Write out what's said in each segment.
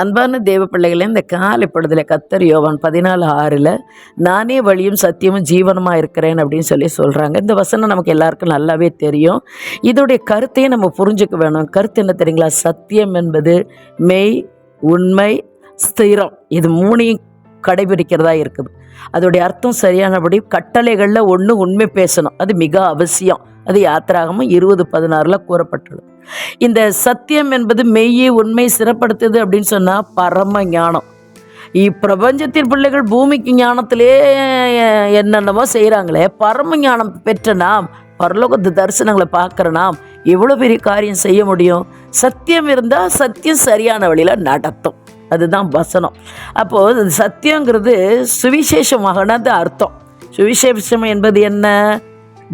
அன்பான தேவ பிள்ளைகளே இந்த காலை பொழுதில் கத்தர் யோவான் பதினாலு ஆறில் நானே வழியும் சத்தியமும் ஜீவனமாக இருக்கிறேன் அப்படின்னு சொல்லி சொல்கிறாங்க இந்த வசனம் நமக்கு எல்லாருக்கும் நல்லாவே தெரியும். இதோடைய கருத்தையும் நம்ம புரிஞ்சுக்க வேணும். கருத்து என்ன தெரியுங்களா? சத்தியம் என்பது மெய் உண்மை ஸ்திரம். இது மூணையும் கடைபிடிக்கிறதா இருக்குது. அதோடைய அர்த்தம் சரியானபடி கட்டளைகளில் ஒன்று உண்மை பேசணும். அது மிக அவசியம். அது யாத்திராகமும் இருபது பதினாறில் கூறப்பட்டுள்ளது இந்த சத்தியம் என்பது மெய்யை உண்மை சிறப்படுத்துது அப்படின்னு சொன்னால் பரம ஞானம். இப்பிரபஞ்சத்தின் பிள்ளைகள் பூமிக்கு ஞானத்திலே என்னென்னமோ செய்கிறாங்களே பரம ஞானம் பெற்ற நாம் பரலோகத்து தரிசனங்களை பார்க்குற நாம் எவ்வளோ பெரிய காரியம் செய்ய முடியும்? சத்தியம் இருந்தால் சத்தியம் சரியான வழியில் நடத்தும். அதுதான் வசனம். அப்போது சத்தியங்கிறது சுவிசேஷமாகனது அர்த்தம். சுவிசேஷம் என்பது என்ன?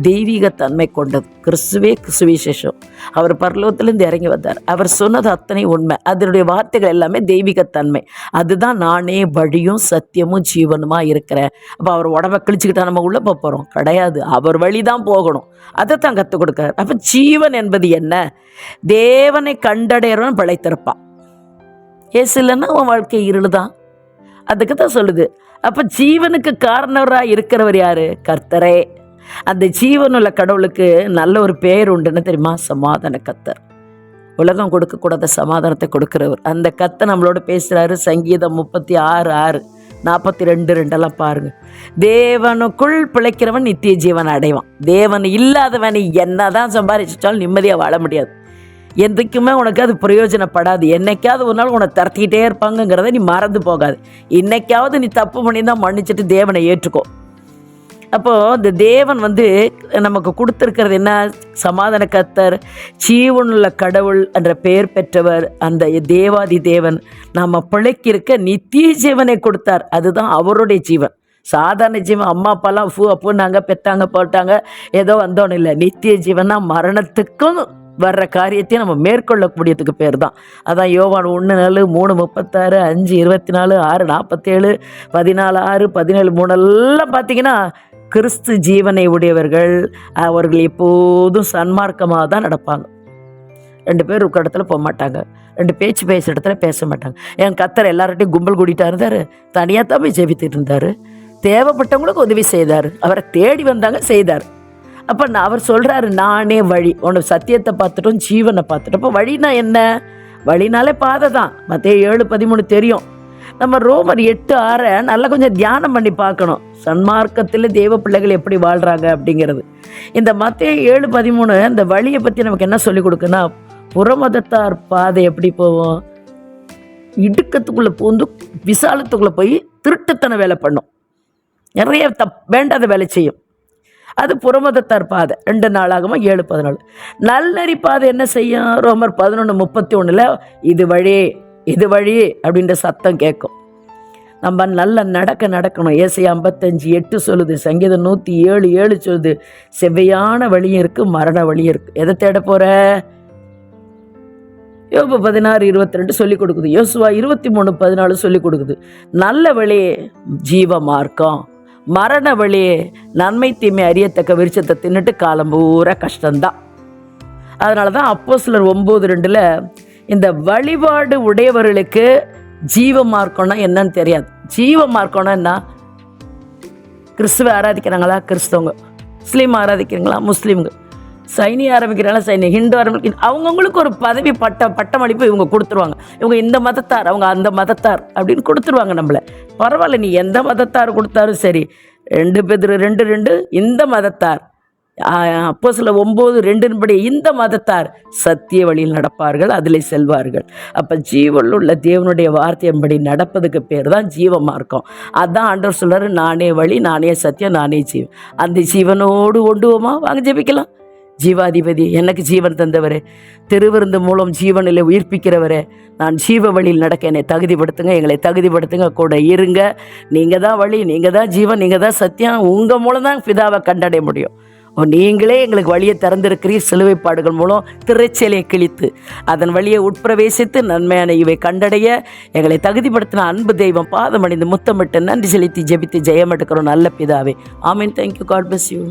தெய்வீக தன்மை கொண்டது கிறிஸ்துவே சுவிசேஷம். அவர் பரலோகத்திலேருந்து இறங்கி வந்தார். அவர் சொன்னது அத்தனை உண்மை. அதனுடைய வார்த்தைகள் எல்லாமே தெய்வீகத்தன்மை. அதுதான் நானே வழியும் சத்தியமும் ஜீவனுமா இருக்கிறேன். அப்போ அவர் உடம்ப கிழிச்சுக்கிட்டா நம்ம உள்ளே போக போகிறோம் கிடையாது. அவர் வழி தான் போகணும். அதை தான் கற்றுக் கொடுக்கார் அப்போ ஜீவன் என்பது என்ன? தேவனை கண்டடையறவன் பிழைத்திருப்பான். ஏசு இல்லைன்னா உன் வாழ்க்கை இருள் தான் அதுக்கு தான் சொல்லுது. அப்போ ஜீவனுக்கு காரணவராக இருக்கிறவர் யாரு? கர்த்தரே. அந்த ஜீவனுள்ள கடவுளுக்கு நல்ல ஒரு பேர் உண்டுன்னு தெரியுமா? சமாதான கத்தர். உலகம் கொடுக்கக்கூடாத சமாதானத்தை கொடுக்குறவர். அந்த கத்தை நம்மளோட பேசுகிறாரு சங்கீதம் முப்பத்தி ஆறு ஆறு நாற்பத்தி ரெண்டு ரெண்டெல்லாம் பாருங்க. தேவனுக்குள் பிழைக்கிறவன் நித்திய ஜீவன் அடைவான். தேவன் இல்லாதவன் என்னதான் சம்பாதிச்சிட்டாலும் நிம்மதியாக வாழ முடியாது. எதுக்குமே உனக்கு அது பிரயோஜனப்படாது. என்னைக்காவது ஒரு நாள் உன்னை தரத்திக்கிட்டே இருப்பாங்கங்கிறத நீ மறந்து போகாது. இன்னைக்காவது நீ தப்பு பண்ணி தான் மன்னிச்சிட்டு தேவனை ஏற்றுக்கோ. அப்போது இந்த தேவன் வந்து நமக்கு கொடுத்துருக்கிறது என்ன? சமாதான கத்தர் ஜீவனுள்ள கடவுள் என்ற பெயர் பெற்றவர் அந்த தேவாதி தேவன். நம்ம பிழைக்கிருக்க நித்திய ஜீவனை கொடுத்தார். அதுதான் அவருடைய ஜீவன். சாதாரண ஜீவன் அம்மா அப்பாலாம் ஃபூ அப்புன்னாங்க பெத்தாங்க போட்டாங்க ஏதோ வந்தோன்னு இல்லை. நித்திய ஜீவனா மரணத்துக்கும் வர்ற காரியத்தையும் நம்ம மேற்கொள்ளக்கூடியதுக்கு பேர் தான் அதான் யோவான் ஒன்று நாலு மூணு முப்பத்தாறு அஞ்சு இருபத்தி நாலு ஆறு நாற்பத்தேழு பதினாலு ஆறு பதினேழு மூணெல்லாம் பார்த்தீங்கன்னா கிறிஸ்து ஜீவனை உடையவர்கள் அவர்கள் எப்போதும் சன்மார்க்கமாக தான் நடப்பாங்க. ரெண்டு பேர் ஒரு இடத்துல போக மாட்டாங்க. ரெண்டு பேச்சு பேசுகிற இடத்துல பேச மாட்டாங்க. என் கத்தர் எல்லார்ட்டையும் கும்பல் கூட்டிகிட்டா இருந்தார். தனியாக தான் போய் ஜெபித்துட்டு இருந்தார். தேவைப்பட்டவங்களுக்கு உதவி செய்தார். அவரை தேடி வந்தாங்க செய்தார். அப்போ நான் அவர் சொல்கிறாரு நானே வழி. உனக்கு சத்தியத்தை பார்த்துட்டோம் ஜீவனை பார்த்துட்டோம். அப்போ வழினா என்ன? வழினாலே பாதை தான். மற்ற ஏழு பதிமூணு தெரியும். நம்ம ரோமர் எட்டு ஆறை நல்லா கொஞ்சம் தியானம் பண்ணி பார்க்கணும். சன்மார்க்கத்தில் தேவ பிள்ளைகள் எப்படி வாழ்கிறாங்க அப்படிங்கிறது. இந்த மத்திய ஏழு பதிமூணு இந்த வழியை பற்றி நமக்கு என்ன சொல்லிக் கொடுக்குன்னா புறமதத்தார் பாதை எப்படி போவோம் இடுக்கத்துக்குள்ளே பூந்து விசாலத்துக்குள்ளே போய் திருட்டுத்தன வேலை பண்ணும். நிறைய தப் வேண்டாத வேலை செய்யும். அது புறமதத்தார் பாதை. ரெண்டு நாளாகவும் ஏழு பதினாலு. நல்லறி பாதை என்ன செய்யும்? ரோமர் பதினொன்று முப்பத்தி ஒன்றில் இது வழி இது வழி அப்படின்ற சத்தம் கேட்கும். நம்ம நல்ல நடக்க நடக்கணும். ஏசை ஐம்பத்தஞ்சு எட்டு சொல்லுது சங்கீதம் நூற்றி ஏழு ஏழு சொல்லுது செவ்வையான வழியும் இருக்குது மரண வழியும் இருக்குது எதை தேட போகிற யோபு பதினாறு இருபத்தி ரெண்டு சொல்லிக் கொடுக்குது. யோசுவா இருபத்தி மூணு பதினாலு சொல்லிக் கொடுக்குது. நல்ல வழி ஜீவ மார்க்கம் மரண வழியே நன்மை தீமை அறியத்தக்க விருச்சத்தை தின்னுட்டு காலம் பூரா கஷ்டம்தான். அதனால தான் அப்போ சிலர் ஒம்பது ரெண்டில் இந்த வழிபாடு உடையவர்களுக்கு ஜீவ மார்க்கம்னா என்னன்னு தெரியாது. ஜீவ மார்க்கம்னா என்ன? கிறிஸ்துவ ஆராதிக்கிறாங்களா? கிறிஸ்தவங்க. முஸ்லீம் ஆராதிக்கிறாங்களா? முஸ்லீம்ங்க சைனி ஆரம்பிக்கிறாங்களா? சைனி ஹிந்து ஆரம்பிக்க அவங்கவுங்களுக்கு ஒரு பதவி பட்ட பட்டமளிப்பு இவங்க கொடுத்துருவாங்க. இவங்க இந்த மதத்தார் அவங்க அந்த மதத்தார் அப்படின்னு கொடுத்துருவாங்க நம்மளை. பரவாயில்ல நீ எந்த மதத்தார் கொடுத்தாலும் சரி. ரெண்டு பேர் ரெண்டு ரெண்டு இந்த மதத்தார். அப்போ சில ஒம்பது ரெண்டின்படி இந்த மதத்தார் சத்திய வழியில் நடப்பார்கள் அதில் செல்வார்கள். அப்போ ஜீவனில் உள்ள தேவனுடைய வார்த்தையின்படி நடப்பதுக்கு பேர் தான் ஜீவ மார்க்கம் அதான் ஆண்டவர் சொல்கிறார் நானே வழி நானே சத்தியம் நானே ஜீவன். அந்த ஜீவனோடு கொண்டுவோமா வாங்க ஜெபிக்கலாம். ஜீவாதிபதி எனக்கு ஜீவன் தந்தவர் திருவிருந்து மூலம் ஜீவனில் உயிர்ப்பிக்கிறவர் நான் ஜீவ வழியில் நடக்க என்னை தகுதிப்படுத்துங்க எங்களை தகுதிப்படுத்துங்க கூட இருங்க. நீங்கள் தான் வழி நீங்கள் தான் ஜீவன் நீங்கள் தான் சத்தியம் உங்கள் மூலம் தான் பிதாவை கண்டடைய முடியும். நீங்களே எங்களுக்கு வழியை திறந்திருக்கிறீர். சிலுவைப்பாடுகள் மூலம் திரைச்சலையை கிழித்து அதன் வழியை உட்பிரவேசித்து நன்மையான இவை கண்டடைய எங்களை தகுதிப்படுத்தின அன்பு தெய்வம் பாதம் அணிந்து முத்தமிட்டு நன்றி செலுத்தி ஜெபித்து ஜெயம் எடுக்கிறோம் நல்ல பிதாவே. ஆமீன். Thank you God bless you